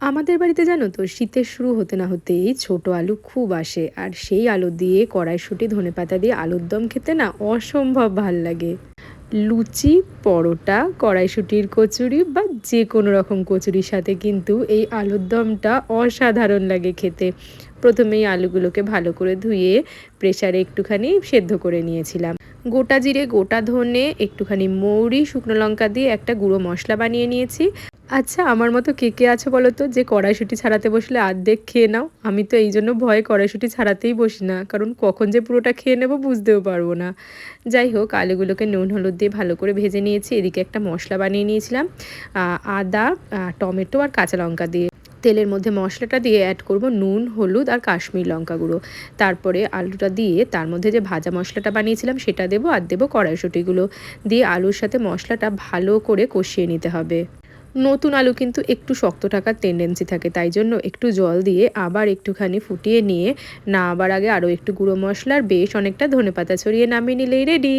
আমাদের বাড়িতে জানো তো, শীতের শুরু হতে না হতেই ছোট আলু খুব আসে। আর সেই আলু দিয়ে কড়াইশুঁটি ধনে পাতা দিয়ে আলুর দম খেতে না অসম্ভব ভালো লাগে। লুচি, পরোটা, কড়াইশুঁটির কচুরি বা যে কোনো রকম কচুরির সাথে কিন্তু এই আলুর দমটা অসাধারণ লাগে খেতে। প্রথমেই আলুগুলোকে ভালো করে ধুয়ে প্রেসারে একটুখানি সেদ্ধ করে নিয়েছিলাম। গোটা জিরে, গোটা ধনে, একটুখানি মৌরি, শুকনো লঙ্কা দিয়ে একটা গুঁড়ো মশলা বানিয়ে নিয়েছি। আচ্ছা আমার মতো কে কে আছে বলো তো? যে কড়াইশুঁটি ছাড়াতে বসলে আর্ধেক খেয়ে নাও। আমি তো এই জন্য ভয়ে কড়াইশুঁটি ছাড়াতেই বসি না, কারণ কখন যে পুরোটা খেয়ে নেব বুঝতেও পারব না। যাই হোক, আলুগুলোকে নুন, হলুদ দিয়ে ভালো করে ভেজে নিয়েছি। এদিকে একটা মশলা বানিয়ে নিয়েছিলাম আদা টমেটো আর কাঁচা লঙ্কা দিয়ে। তেলের মধ্যে মশলাটা দিয়ে অ্যাড করব নুন, হলুদ আর কাশ্মীর লঙ্কা গুঁড়ো। তারপরে আলুটা দিয়ে তার মধ্যে যে ভাজা মশলাটা বানিয়েছিলাম সেটা দেবো আর দেবো কড়াইশুঁটিগুলো। দিয়ে আলুর সাথে মশলাটা ভালো করে কষিয়ে নিতে হবে। নতুন আলু কিন্তু একটু শক্ত থাকার টেন্ডেন্সি থাকে, তাই জন্য একটু জল দিয়ে আবার একটুখানি ফুটিয়ে নিয়ে, না আবার আগে আরও একটু গুঁড়ো মশলার বেশ অনেকটা ধনে পাতা ছড়িয়ে নামিয়ে নিলেই রেডি